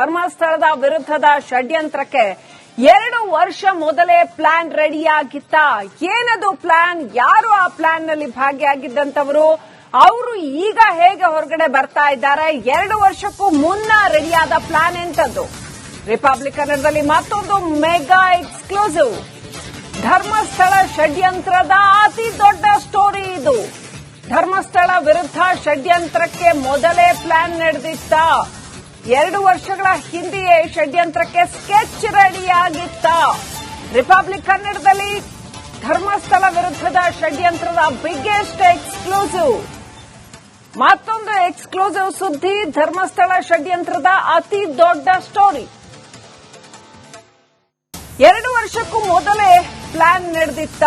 ಧರ್ಮಸ್ಥಳದ ವಿರುದ್ಧದ ಷಡ್ಯಂತ್ರಕ್ಕೆ ಎರಡು ವರ್ಷ ಮೊದಲೇ ಪ್ಲಾನ್ ರೆಡಿಯಾಗಿತ್ತ. ಏನದು ಪ್ಲಾನ್? ಯಾರು ಆ ಪ್ಲಾನ್ನಲ್ಲಿ ಭಾಗಿಯಾಗಿದ್ದಂತವರು ಅವರು ಈಗ ಹೇಗೆ ಹೊರಗಡೆ ಬರ್ತಾ ಇದ್ದಾರೆ? ಎರಡು ವರ್ಷಕ್ಕೂ ಮುನ್ನ ರೆಡಿಯಾದ ಪ್ಲಾನ್ ಎಂತದ್ದು ರಿಪಬ್ಲಿಕ್ ಕನ್ನಡದಲ್ಲಿ ಮತ್ತೊಂದು ಮೆಗಾ ಎಕ್ಸ್ಕ್ಲೂಸಿವ್. ಧರ್ಮಸ್ಥಳ ಷಡ್ಯಂತ್ರದ ಅತಿ ದೊಡ್ಡ ಸ್ಟೋರಿ ಇದು. ಧರ್ಮಸ್ಥಳ ವಿರುದ್ಧ ಷಡ್ಯಂತ್ರಕ್ಕೆ ಮೊದಲೇ ಪ್ಲಾನ್ ನಡೆದಿತ್ತ. ಎರಡು ವರ್ಷಗಳ ಹಿಂದೆಯೇ ಷಡ್ಯಂತ್ರಕ್ಕೆ ಸ್ಕೆಚ್ ರೆಡಿಯಾಗಿತ್ತ. ರಿಪಬ್ಲಿಕ್ ಕನ್ನಡದಲ್ಲಿ ಧರ್ಮಸ್ಥಳ ವಿರುದ್ಧದ ಷಡ್ಯಂತ್ರದ ಬಿಗ್ಗೆಸ್ಟ್ ಎಕ್ಸ್ಕ್ಲೂಸಿವ್ ಮತ್ತೊಂದು ಎಕ್ಸ್ಕ್ಲೂಸಿವ್ ಸುದ್ದಿ, ಧರ್ಮಸ್ಥಳ ಷಡ್ಯಂತ್ರದ ಅತಿ ದೊಡ್ಡ ಸ್ಟೋರಿ ಎರಡು ವರ್ಷಕ್ಕೂ ಮೊದಲೇ ಪ್ಲಾನ್ ನಡೆದಿತ್ತ.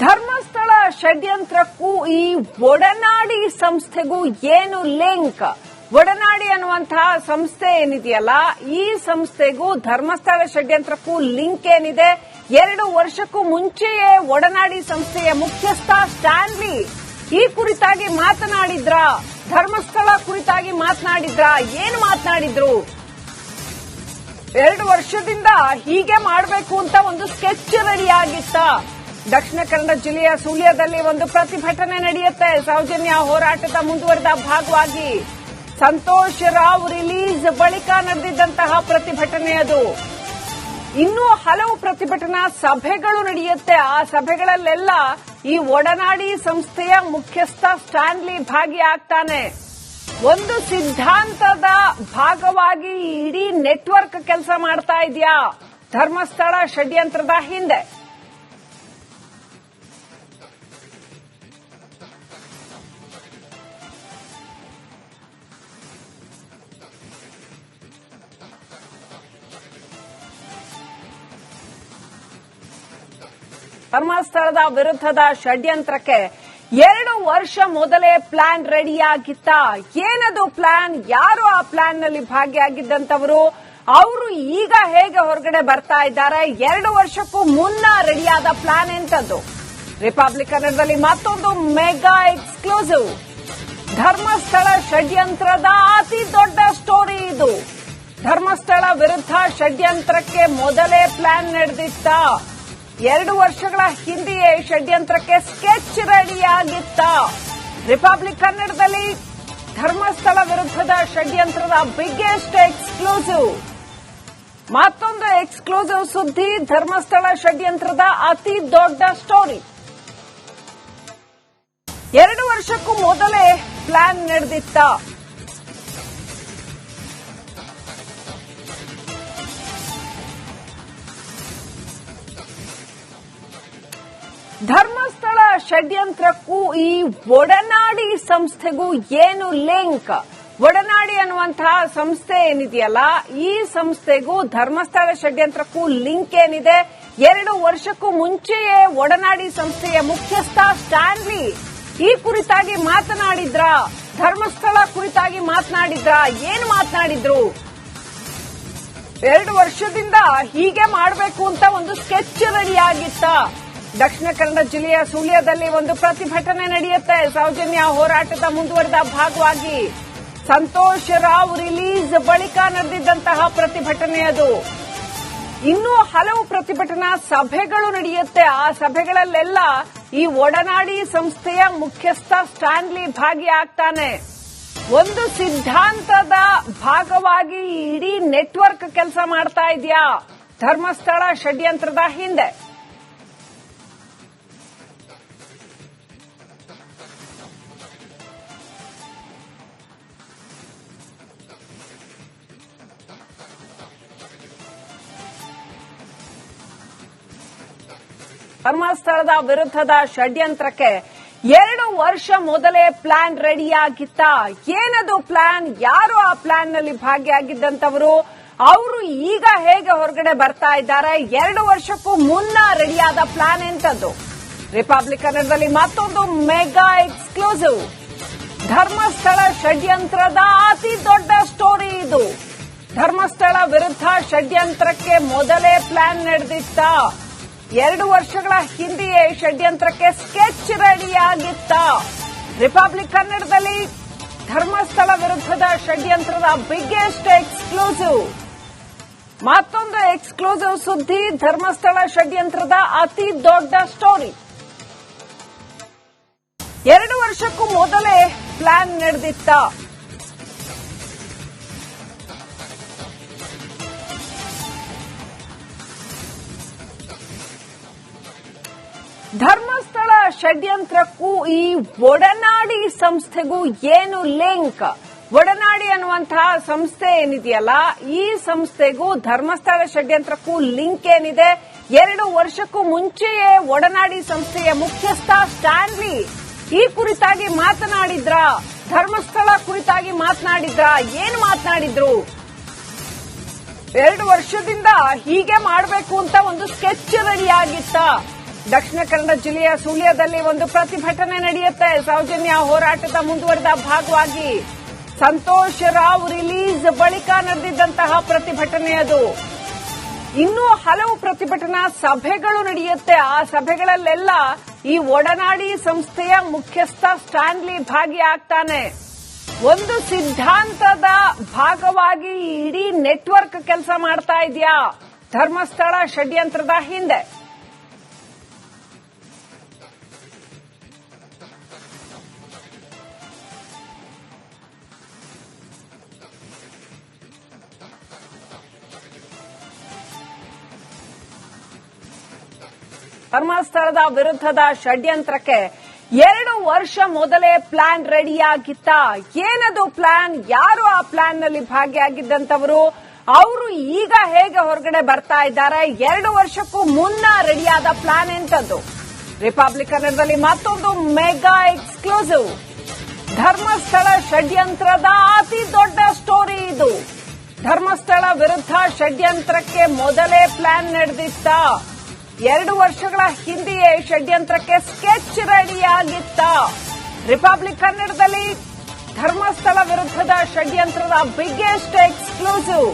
ಧರ್ಮಸ್ಥಳ ಷಡ್ಯಂತ್ರಕ್ಕೂ ಈ ಒಡನಾಡಿ ಸಂಸ್ಥೆಗೂ ಏನು ಲಿಂಕ್? ಒಡನಾಡಿ ಅನ್ನುವಂತಹ ಸಂಸ್ಥೆ ಏನಿದೆಯಲ್ಲ, ಈ ಸಂಸ್ಥೆಗೂ ಧರ್ಮಸ್ಥಳ ಷಡ್ಯಂತ್ರಕ್ಕೂ ಲಿಂಕ್ ಏನಿದೆ? ಎರಡು ವರ್ಷಕ್ಕೂ ಮುಂಚೆಯೇ ಒಡನಾಡಿ ಸಂಸ್ಥೆಯ ಮುಖ್ಯಸ್ಥ ಸ್ಟಾನ್ಲಿ ಈ ಕುರಿತಾಗಿ ಮಾತನಾಡಿದ್ರ? ಧರ್ಮಸ್ಥಳ ಕುರಿತಾಗಿ ಮಾತನಾಡಿದ್ರ? ಏನು ಮಾತನಾಡಿದ್ರು? ಎರಡು ವರ್ಷದಿಂದ ಹೀಗೆ ಮಾಡಬೇಕು ಅಂತ ಒಂದು ಸ್ಕೆಚ್ ರೆಡಿ ಆಗಿತ್ತ? ದಕ್ಷಿಣ ಕನ್ನಡ ಜಿಲ್ಲೆಯ ಸುಳ್ಯದಲ್ಲಿ ಒಂದು ಪ್ರತಿಭಟನೆ ನಡೆಯುತ್ತೆ. ಸೌಜನ್ಯ ಹೋರಾಟದ ಮುಂದುವರೆದ ಭಾಗವಾಗಿ ಸಂತೋಷ್ ರಾವ್ ರಿಲೀಸ್ ಬಳಿಕ ನಡೆದಿದ್ದಂತಹ ಪ್ರತಿಭಟನೆ ಅದು. ಇನ್ನೂ ಹಲವು ಪ್ರತಿಭಟನಾ ಸಭೆಗಳು ನಡೆಯುತ್ತೆ. ಆ ಸಭೆಗಳಲ್ಲೆಲ್ಲ ಈ ಒಡನಾಡಿ ಸಂಸ್ಥೆಯ ಮುಖ್ಯಸ್ಥ ಸ್ಟ್ಯಾನ್ಲಿ ಭಾಗಿಯಾಗ್ತಾನೆ. ಒಂದು ಸಿದ್ಧಾಂತದ ಭಾಗವಾಗಿ ಇಡೀ ನೆಟ್ವರ್ಕ್ ಕೆಲಸ ಮಾಡ್ತಾ ಇದೆಯಾ. ಧರ್ಮಸ್ಥಳ ಷಡ್ಯಂತ್ರದ ಹಿಂದೆ. ಧರ್ಮಸ್ಥಳದ ವಿರುದ್ಧದ ಷಡ್ಯಂತ್ರಕ್ಕೆ ಎರಡು ವರ್ಷ ಮೊದಲೇ ಪ್ಲಾನ್ ರೆಡಿಯಾಗಿತ್ತ. ಏನದು ಪ್ಲಾನ್? ಯಾರು ಆ ಪ್ಲಾನ್ನಲ್ಲಿ ಭಾಗಿಯಾಗಿದ್ದಂತವರು ಅವರು ಈಗ ಹೇಗೆ ಹೊರಗಡೆ ಬರ್ತಾ ಇದ್ದಾರೆ? ಎರಡು ವರ್ಷಕ್ಕೂ ಮುನ್ನ ರೆಡಿಯಾದ ಪ್ಲಾನ್ ಎಂತದ್ದು ರಿಪಬ್ಲಿಕ್ ಕನ್ನಡದಲ್ಲಿ ಮತ್ತೊಂದು ಮೆಗಾ ಎಕ್ಸ್ಕ್ಲೂಸಿವ್. ಧರ್ಮಸ್ಥಳ ಷಡ್ಯಂತ್ರದ ಅತಿ ದೊಡ್ಡ ಸ್ಟೋರಿ ಇದು. ಧರ್ಮಸ್ಥಳ ವಿರುದ್ಧ ಷಡ್ಯಂತ್ರಕ್ಕೆ ಮೊದಲೇ ಪ್ಲಾನ್ ನಡೆದಿತ್ತ. ಎರಡು ವರ್ಷಗಳ ಹಿಂದೆಯೇ ಷಡ್ಯಂತ್ರಕ್ಕೆ ಸ್ಕೆಚ್ ರೆಡಿಯಾಗಿತ್ತ. ರಿಪಬ್ಲಿಕ್ ಕನ್ನಡದಲ್ಲಿ ಧರ್ಮಸ್ಥಳ ವಿರುದ್ಧದ ಷಡ್ಯಂತ್ರದ ಬಿಗ್ಗೆಸ್ಟ್ ಎಕ್ಸ್ಕ್ಲೂಸಿವ್. ಮತ್ತೊಂದು ಎಕ್ಸ್ಕ್ಲೂಸಿವ್ ಸುದ್ದಿ, ಧರ್ಮಸ್ಥಳ ಷಡ್ಯಂತ್ರದ ಅತಿ ದೊಡ್ಡ ಸ್ಟೋರಿ. ಎರಡು ವರ್ಷಕ್ಕೂ ಮೊದಲೇ ಪ್ಲಾನ್ ನಡೆದಿತ್ತ. ಧರ್ಮಸ್ಥಳ ಷಡ್ಯಂತ್ರಕ್ಕೂ ಈ ಒಡನಾಡಿ ಸಂಸ್ಥೆಗೂ ಏನು ಲಿಂಕ್? ಒಡನಾಡಿ ಅನ್ನುವಂತಹ ಸಂಸ್ಥೆ ಏನಿದೆಯಲ್ಲ, ಈ ಸಂಸ್ಥೆಗೂ ಧರ್ಮಸ್ಥಳ ಷಡ್ಯಂತ್ರಕ್ಕೂ ಲಿಂಕ್ ಏನಿದೆ? ಎರಡು ವರ್ಷಕ್ಕೂ ಮುಂಚೆಯೇ ಒಡನಾಡಿ ಸಂಸ್ಥೆಯ ಮುಖ್ಯಸ್ಥ ಸ್ಟ್ಯಾನ್ಲಿ ಈ ಕುರಿತಾಗಿ ಮಾತನಾಡಿದ್ರ? ಧರ್ಮಸ್ಥಳ ಕುರಿತಾಗಿ ಮಾತನಾಡಿದ್ರ? ಏನು ಮಾತನಾಡಿದ್ರು? ಎರಡು ವರ್ಷದಿಂದ ಹೀಗೆ ಮಾಡಬೇಕು ಅಂತ ಒಂದು ಸ್ಕೆಚ್ ರೆಡಿ ಆಗಿತ್ತ? ದಕ್ಷಿಣ ಕನ್ನಡ ಜಿಲ್ಲೆಯ ಸುಳ್ಯದಲ್ಲಿ ಒಂದು ಪ್ರತಿಭಟನೆ ನಡೆಯುತ್ತೆ. ಸೌಜನ್ಯ ಹೋರಾಟದ ಮುಂದುವರೆದ ಭಾಗವಾಗಿ ಸಂತೋಷ್ ರಾವ್ ರಿಲೀಸ್ ಬಳಿಕ ನಡೆದಿದ್ದಂತಹ ಪ್ರತಿಭಟನೆ ಅದು. ಇನ್ನೂ ಹಲವು ಪ್ರತಿಭಟನಾ ಸಭೆಗಳು ನಡೆಯುತ್ತೆ. ಆ ಸಭೆಗಳಲ್ಲೆಲ್ಲ ಈ ಒಡನಾಡಿ ಸಂಸ್ಥೆಯ ಮುಖ್ಯಸ್ಥ ಸ್ಟ್ಯಾನ್ಲಿ ಭಾಗಿಯಾಗ್ತಾನೆ ಒಂದು ಸಿದ್ಧಾಂತದ ಭಾಗವಾಗಿ ಇಡೀ ನೆಟ್ವರ್ಕ್ ಕೆಲಸ ಮಾಡ್ತಾ ಇದೆಯಾ. ಧರ್ಮಸ್ಥಳ ಷಡ್ಯಂತ್ರದ ಹಿಂದೆ. ಧರ್ಮಸ್ಥಳದ ವಿರುದ್ಧದ ಷಡ್ಯಂತ್ರಕ್ಕೆ ಎರಡು ವರ್ಷ ಮೊದಲೇ ಪ್ಲಾನ್ ರೆಡಿಯಾಗಿತ್ತ. ಏನದು ಪ್ಲಾನ್? ಯಾರು ಆ ಪ್ಲಾನ್ನಲ್ಲಿ ಭಾಗಿಯಾಗಿದ್ದಂತವರು ಅವರು ಈಗ ಹೇಗೆ ಹೊರಗಡೆ ಬರ್ತಾ ಇದ್ದಾರೆ? ಎರಡು ವರ್ಷಕ್ಕೂ ಮುನ್ನ ರೆಡಿಯಾದ ಪ್ಲಾನ್ ಎಂತದ್ದು ರಿಪಬ್ಲಿಕ್ ಕನ್ನಡದಲ್ಲಿ ಮತ್ತೊಂದು ಮೆಗಾ ಎಕ್ಸ್ಕ್ಲೂಸಿವ್. ಧರ್ಮಸ್ಥಳ ಷಡ್ಯಂತ್ರದ ಅತಿ ದೊಡ್ಡ ಸ್ಟೋರಿ ಇದು. ಧರ್ಮಸ್ಥಳ ವಿರುದ್ಧ ಷಡ್ಯಂತ್ರಕ್ಕೆ ಮೊದಲೇ ಪ್ಲಾನ್ ನಡೆದಿತ್ತ. ಎರಡು ವರ್ಷಗಳ ಹಿಂದೆಯೇ ಷಡ್ಯಂತ್ರಕ್ಕೆ ಸ್ಕೆಚ್ ರೆಡಿಯಾಗಿತ್ತ. ರಿಪಬ್ಲಿಕ್ ಕನ್ನಡದಲ್ಲಿ ಧರ್ಮಸ್ಥಳ ವಿರುದ್ಧದ ಷಡ್ಯಂತ್ರದ ಬಿಗ್ಗೆಸ್ಟ್ ಎಕ್ಸ್ಕ್ಲೂಸಿವ್ ಮತ್ತೊಂದು ಎಕ್ಸ್ಕ್ಲೂಸಿವ್ ಸುದ್ದಿ, ಧರ್ಮಸ್ಥಳ ಷಡ್ಯಂತ್ರದ ಅತಿ ದೊಡ್ಡ ಸ್ಟೋರಿ ಎರಡು ವರ್ಷಕ್ಕೂ ಮೊದಲೇ ಪ್ಲಾನ್ ನಡೆದಿತ್ತ. ಧರ್ಮಸ್ಥಳ ಷಡ್ಯಂತ್ರಕ್ಕೂ ಈ ಒಡನಾಡಿ ಸಂಸ್ಥೆಗೂ ಏನು ಲಿಂಕ್? ಒಡನಾಡಿ ಅನ್ನುವಂತಹ ಸಂಸ್ಥೆ ಏನಿದೆಯಲ್ಲ, ಈ ಸಂಸ್ಥೆಗೂ ಧರ್ಮಸ್ಥಳ ಷಡ್ಯಂತ್ರಕ್ಕೂ ಲಿಂಕ್ ಏನಿದೆ? ಎರಡು ವರ್ಷಕ್ಕೂ ಮುಂಚೆಯೇ ಒಡನಾಡಿ ಸಂಸ್ಥೆಯ ಮುಖ್ಯಸ್ಥ ಸ್ಟ್ಯಾನ್ಲಿ ಈ ಕುರಿತಾಗಿ ಮಾತನಾಡಿದ್ರ? ಧರ್ಮಸ್ಥಳ ಕುರಿತಾಗಿ ಮಾತನಾಡಿದ್ರ? ಏನು ಮಾತನಾಡಿದ್ರು? ಎರಡು ವರ್ಷದಿಂದ ಹೀಗೆ ಮಾಡಬೇಕು ಅಂತ ಒಂದು ಸ್ಕೆಚ್ ರೆಡಿಯಾಗಿತ್ತ ದಕ್ಷಿಣ ಕನ್ನಡ ಜಿಲ್ಲೆಯ ಸುಳ್ಯದಲ್ಲಿ ಒಂದು ಪ್ರತಿಭಟನೆ ನಡೆಯುತ್ತೆ. ಸೌಜನ್ಯ ಹೋರಾಟದ ಮುಂದುವರೆದ ಭಾಗವಾಗಿ ಸಂತೋಷ್ ರಾವ್ ರಿಲೀಸ್ ಬಳಿಕ ನಡೆದಿದ್ದಂತಹ ಪ್ರತಿಭಟನೆ ಅದು. ಇನ್ನೂ ಹಲವು ಪ್ರತಿಭಟನಾ ಸಭೆಗಳು ನಡೆಯುತ್ತೆ. ಆ ಸಭೆಗಳಲ್ಲೆಲ್ಲ ಈ ಒಡನಾಡಿ ಸಂಸ್ಥೆಯ ಮುಖ್ಯಸ್ಥ ಸ್ಟಾನ್ಲಿ ಭಾಗಿಯಾಗ್ತಾನೆ. ಒಂದು ಸಿದ್ಧಾಂತದ ಭಾಗವಾಗಿ ಇಡೀ ನೆಟ್ವರ್ಕ್ ಕೆಲಸ ಮಾಡ್ತಾ ಇದೆಯಾ. ಧರ್ಮಸ್ಥಳ ಷಡ್ಯಂತ್ರದ ಹಿಂದೆ. ಧರ್ಮಸ್ಥಳದ ವಿರುದ್ಧದ ಷಡ್ಯಂತ್ರಕ್ಕೆ ಎರಡು ವರ್ಷ ಮೊದಲೇ ಪ್ಲಾನ್ ರೆಡಿಯಾಗಿತ್ತ. ಏನದು ಪ್ಲಾನ್? ಯಾರು ಆ ಪ್ಲಾನ್ನಲ್ಲಿ ಭಾಗಿಯಾಗಿದ್ದಂತವರು ಅವರು ಈಗ ಹೇಗೆ ಹೊರಗಡೆ ಬರ್ತಾ ಇದ್ದಾರೆ? ಎರಡು ವರ್ಷಕ್ಕೂ ಮುನ್ನ ರೆಡಿಯಾದ ಪ್ಲಾನ್ ಎಂತದ್ದು ರಿಪಬ್ಲಿಕ್ ಕನ್ನಡದಲ್ಲಿ ಮತ್ತೊಂದು ಮೆಗಾ ಎಕ್ಸ್ಕ್ಲೂಸಿವ್. ಧರ್ಮಸ್ಥಳ ಷಡ್ಯಂತ್ರದ ಅತಿ ದೊಡ್ಡ ಸ್ಟೋರಿ ಇದು. ಧರ್ಮಸ್ಥಳ ವಿರುದ್ಧ ಷಡ್ಯಂತ್ರಕ್ಕೆ ಮೊದಲೇ ಪ್ಲಾನ್ ನಡೆದಿತ್ತ. ಎರಡು ವರ್ಷಗಳ ಹಿಂದೆಯೇ ಷಡ್ಯಂತ್ರಕ್ಕೆ ಸ್ಕೆಚ್ ರೆಡಿಯಾಗಿತ್ತ. ರಿಪಬ್ಲಿಕ್ ಕನ್ನಡದಲ್ಲಿ ಧರ್ಮಸ್ಥಳ ವಿರುದ್ಧದ ಷಡ್ಯಂತ್ರದ ಬಿಗ್ಗೆಸ್ಟ್ ಎಕ್ಸ್ಕ್ಲೂಸಿವ್.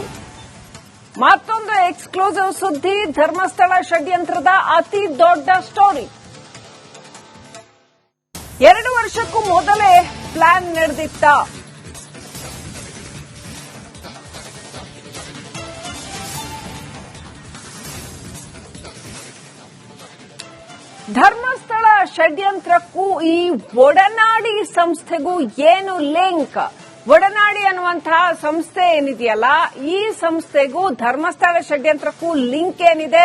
ಮತ್ತೊಂದು ಎಕ್ಸ್ಕ್ಲೂಸಿವ್ ಸುದ್ದಿ, ಧರ್ಮಸ್ಥಳ ಷಡ್ಯಂತ್ರದ ಅತಿ ದೊಡ್ಡ ಸ್ಟೋರಿ. ಎರಡು ವರ್ಷಕ್ಕೂ ಮೊದಲೇ ಪ್ಲಾನ್ ನಡೆದಿತ್ತ. ಧರ್ಮಸ್ಥಳ ಷಡ್ಯಂತ್ರಕ್ಕೂ ಈ ಒಡನಾಡಿ ಸಂಸ್ಥೆಗೂ ಏನು ಲಿಂಕ್? ಒಡನಾಡಿ ಅನ್ನುವಂತಹ ಸಂಸ್ಥೆ ಏನಿದೆಯಲ್ಲ, ಈ ಸಂಸ್ಥೆಗೂ ಧರ್ಮಸ್ಥಳ ಷಡ್ಯಂತ್ರಕ್ಕೂ ಲಿಂಕ್ ಏನಿದೆ?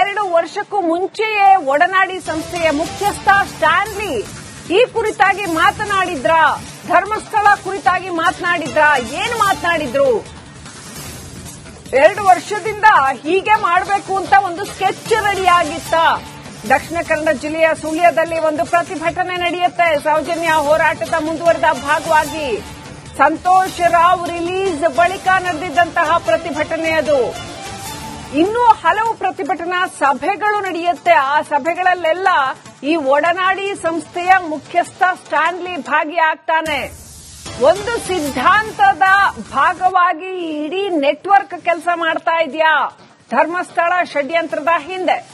ಎರಡು ವರ್ಷಕ್ಕೂ ಮುಂಚೆಯೇ ಒಡನಾಡಿ ಸಂಸ್ಥೆಯ ಮುಖ್ಯಸ್ಥ ಸ್ಟ್ಯಾನ್ಲಿ ಈ ಕುರಿತಾಗಿ ಮಾತನಾಡಿದ್ರ? ಧರ್ಮಸ್ಥಳ ಕುರಿತಾಗಿ ಮಾತನಾಡಿದ್ರ? ಏನು ಮಾತನಾಡಿದ್ರು? ಎರಡು ವರ್ಷದಿಂದ ಹೀಗೆ ಮಾಡಬೇಕು ಅಂತ ಒಂದು ಸ್ಕೆಚ್ ರೆಡಿಯಾಗಿತ್ತ ದಕ್ಷಿಣ ಕನ್ನಡ ಜಿಲ್ಲೆಯ ಸುಳ್ಯದಲ್ಲಿ ಒಂದು ಪ್ರತಿಭಟನೆ ನಡೆಯುತ್ತೆ. ಸೌಜನ್ಯ ಹೋರಾಟದ ಮುಂದುವರೆದ ಭಾಗವಾಗಿ ಸಂತೋಷ್ ರಾವ್ ರಿಲೀಸ್ ಬಳಿಕ ನಡೆದಿದ್ದಂತಹ ಪ್ರತಿಭಟನೆ ಅದು. ಇನ್ನೂ ಹಲವು ಪ್ರತಿಭಟನಾ ಸಭೆಗಳು ನಡೆಯುತ್ತೆ. ಆ ಸಭೆಗಳಲ್ಲೆಲ್ಲ ಈ ಒಡನಾಡಿ ಸಂಸ್ಥೆಯ ಮುಖ್ಯಸ್ಥ ಸ್ಟಾನ್ಲಿ ಭಾಗಿಯಾಗ್ತಾನೆ ಒಂದು ಸಿದ್ಧಾಂತದ ಭಾಗವಾಗಿ ಇಡೀ ನೆಟ್ವರ್ಕ್ ಕೆಲಸ ಮಾಡ್ತಾ ಇದೆಯಾ. ಧರ್ಮಸ್ಥಳ ಷಡ್ಯಂತ್ರದ ಹಿಂದೆ.